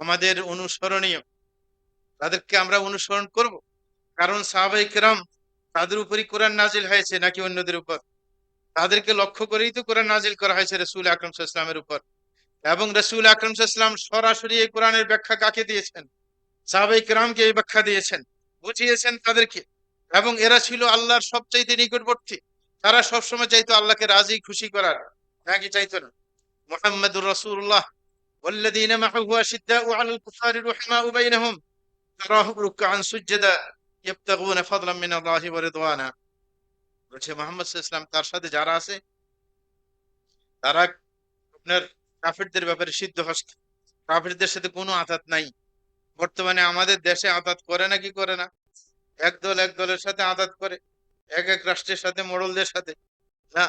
আমাদের অনুসরণীয়। তাদেরকে আমরা অনুসরণ করব। কারণ সাহাবাই কেরাম তাদের উপরই কোরআন নাজিল হয়েছে নাকি অন্যদের উপর? তাদেরকে লক্ষ্য করেই তো কোরআন নাজিল করা হয়েছে রসুল আকরম ইসলামের উপর। এবং রসুল আকরম ইসলাম সরাসরি এই কোরআনের ব্যাখ্যা কাকে দিয়েছেন? সাহাবাই কেরামকে এই ব্যাখ্যা দিয়েছেন। বুঝিয়েছেন তাদেরকে। এবং এরা ছিল আল্লাহর সবচাইতে নিকটবর্তী। তারা সবসময় চাইতো আল্লাহকে রাজি, খুশি করার। নাকি চাইতো না? মোহাম্মদুর রসুল্লাহ والذين معه أشداء على الكفار رحماء بينهم تراهم ركعا سجدا يبتغون فضلا من الله ورضوانا বলছে মোহাম্মদ ইসলাম তার সাথে যারা আছে তারা আপনার কাফেরদের ব্যাপারে সিদ্ধ হস্ত কাফেরদের সাথে কোনো আঘাত নাই বর্তমানে আমাদের দেশে আঘাত করে না কি করে না এক দল এক দলের সাথে আঘাত করে এক এক রাষ্ট্রের সাথে মোড়লদের সাথে না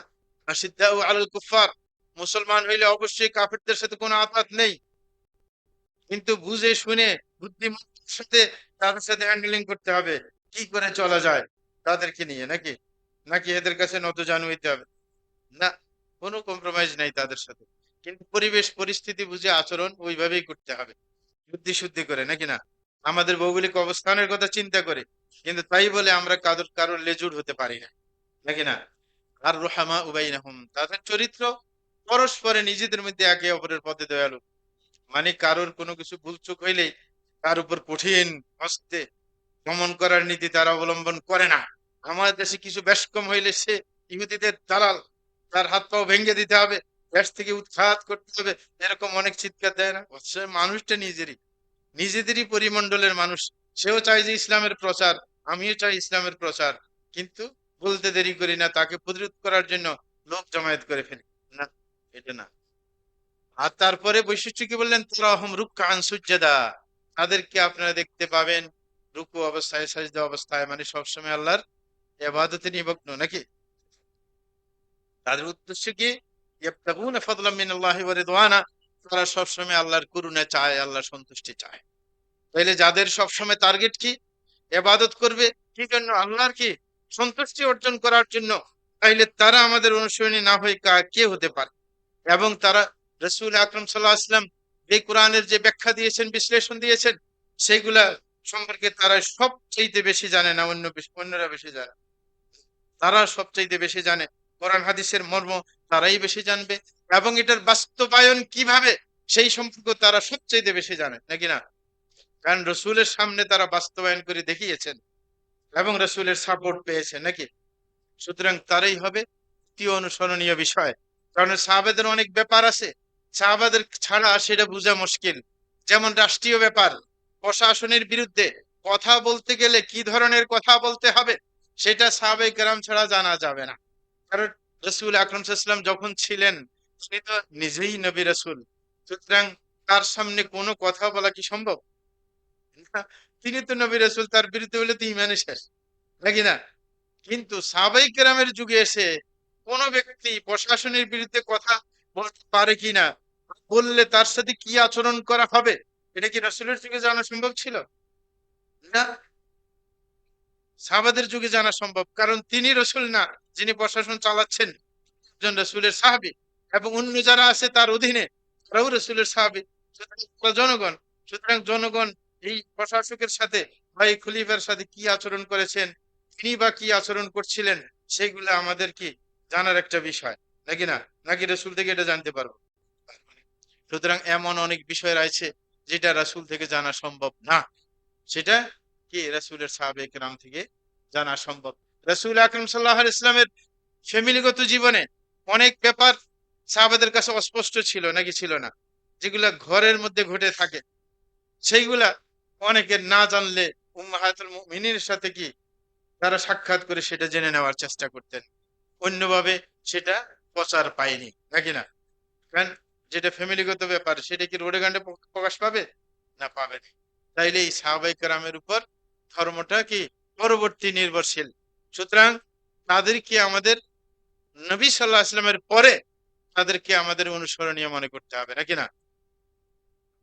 আশিদ্দা আলাল কুফার মুসলমান হইলে অবশ্যই কাফেরদের সাথে কোনো আঘাত নেই। কিন্তু বুঝে শুনে বুদ্ধিমত্তার সাথে তাদের সাথে হ্যান্ডেলিং করতে হবে। কি করে চলা যায় তাদেরকে নিয়ে নাকি? নাকি এদের কাছে নত জানু হইতে হবে? না, কোনো কম্প্রোমাইজ নাই তাদের সাথে। কিন্তু পরিবেশ, পরিস্থিতি বুঝে আচরণ ওইভাবেই করতে হবে। বুদ্ধি শুদ্ধি করে, নাকি না? আমাদের ভৌগোলিক অবস্থানের কথা চিন্তা করে। কিন্তু তাই বলে আমরা কারোর কারোর লেজুর হতে পারি না। নাকি না? আর রোহামা উবাইনাহুম তাদের চরিত্র পরস্পরে নিজেদের মধ্যে একে অপরের পথে দয়ালু। মানে কারোর কোনো কিছু ভুলচুক হইলেই তার উপর কঠিন হস্তে দমন করার নীতি তারা অবলম্বন করে না। আমাদের দেশে কিছু বেশ কম হইলে সে ইহুদিদের দালাল, তার হাত পাও ভেঙে দিতে হবে, দেশ থেকে উৎখাত করতে হবে, এরকম অনেক চিৎকার দেয় না। অথচ মানুষটা নিজেরই, নিজেদেরই পরিমণ্ডলের মানুষ। সেও চায় যে ইসলামের প্রচার, আমিও চাই ইসলামের প্রচার। কিন্তু বলতে দেরি করি না, তাকে প্রতিরোধ করার জন্য লোক জমায়েত করে ফেলি। না। এটা না। আর তারপরে বৈশিষ্ট্য কি বললেন? তোরাহম রুক্কা আনসুজ্জাদা তাদেরকে আপনারা দেখতে পাবেন, রুকু অবস্থায়, সাজদা অবস্থায় মানে সবসময় আল্লাহর এবাদতে নিমগ্ন, নাকি? তাদের উদ্দেশ্য কি? তারা সবসময় আল্লাহর করুণা চায় সন্তুষ্টি চায়। যাদের সবসময় টার্গেট কি? এবাদত করবে, কি জন্য? আল্লাহর কি? সন্তুষ্টি অর্জন করার জন্য। তাইলে তারা আমাদের অনুসরণী না হয়ে কে হতে পারে? এবং তারা রসুল আকরম সাল্লাহ এই কোরআনের যে ব্যাখ্যা দিয়েছেন, বিশ্লেষণ দিয়েছেন, সেগুলা সম্পর্কে তারা সবচাইতে বেশি জানে না, অন্য অন্যরা বেশি জানে। তারা সবচাইতে বেশি জানে। কোরআন হাদিসের মর্ম তারাই বেশি জানবে এবং এটার বাস্তবায়ন কীভাবে সেই সম্পর্কে তারা সবচাইতে বেশি জানে নাকি না? কারণ রসুলের সামনে তারা বাস্তবায়ন করে দেখিয়েছেন এবং রসুলের সাপোর্ট পেয়েছে নাকি সুতরাং তারাই হবে তৃতীয় অনুসরণীয় বিষয়। কারণ সাহাবাদের অনেক ব্যাপার আছে। সাহাবাদের ছাড়া সেটা বোঝা মুশকিল। যেমন রাষ্ট্রীয় ব্যাপার, প্রশাসনের বিরুদ্ধে কথা বলতে গেলে কি ধরনের কথা বলতে হবে, সেটা সাহাবাই গ্রাম ছাড়া জানা যাবে না। কারণ রসুল আকরম সাল্লাম যখন ছিলেন, তিনি তো নিজেই নবী রসুল। সুতরাং তার সামনে কোনো কথা বলা কি সম্ভব? তিনি তো নবী রসুল, তার বিরুদ্ধে বলে তো ইমানে শেষ, নাকি না? কিন্তু সাহাবাই গ্রামের যুগে এসে কোন ব্যক্তি প্রশাসনের বিরুদ্ধে কথা বলতে পারে কিনা বললে তার সাথে কি আচরণ করা হবে, এটা কি রসুলের যুগে জানা সম্ভব ছিল? না। সাহাবাদের যুগে জানা সম্ভব, কারণ তিনি রসুল না, যিনি প্রশাসন চালাচ্ছেন, একজন রসুলের সাহাবি এবং অন্য যারা আছে তার অধীনে, তারাও রসুলের সাহাবি। জনগণ, সুতরাং জনগণ এই প্রশাসকের সাথে বা এই খলিফার সাথে কি আচরণ করেছেন, তিনি বা কি আচরণ করছিলেন, সেগুলো আমাদের কি জানার একটা বিষয়, নাকি না? নাকি রসুল থেকে এটা জানতে পারব? সুতরাং এমন অনেক বিষয় রয়েছে যেটা রাসূল থেকে জানা সম্ভব না। সেটা কি রাসূলের সাহাবে কেরাম থেকে জানা সম্ভব? রাসূল আকরম সাল্লাহ ইসলামের ফ্যামিলিগত জীবনে অনেক ব্যাপার সাহাবাদের কাছে অস্পষ্ট ছিল, নাকি ছিল না? যেগুলা ঘরের মধ্যে ঘটে থাকে। সেইগুলা অনেকের না জানলে উম্মাহাতুল মুমিনের সাথে কি তারা সাক্ষাৎ করে সেটা জেনে নেওয়ার চেষ্টা করতেন। অন্যভাবে সেটা প্রচার পায়নি, নাকি না? কারণ যেটা ফ্যামিলিগত ব্যাপার, সেটা কি রোডে গান্ডে প্রকাশ পাবে? না পাবে না। তাইলে এই সাহাবাই কারামের উপর ধর্মটা কি পরবর্তী নির্ভরশীল? সুতরাং তাদেরকে আমাদের নবী সাল্লাহ আসলামের পরে তাদেরকে আমাদের অনুসরণীয় মনে করতে হবে, নাকি না?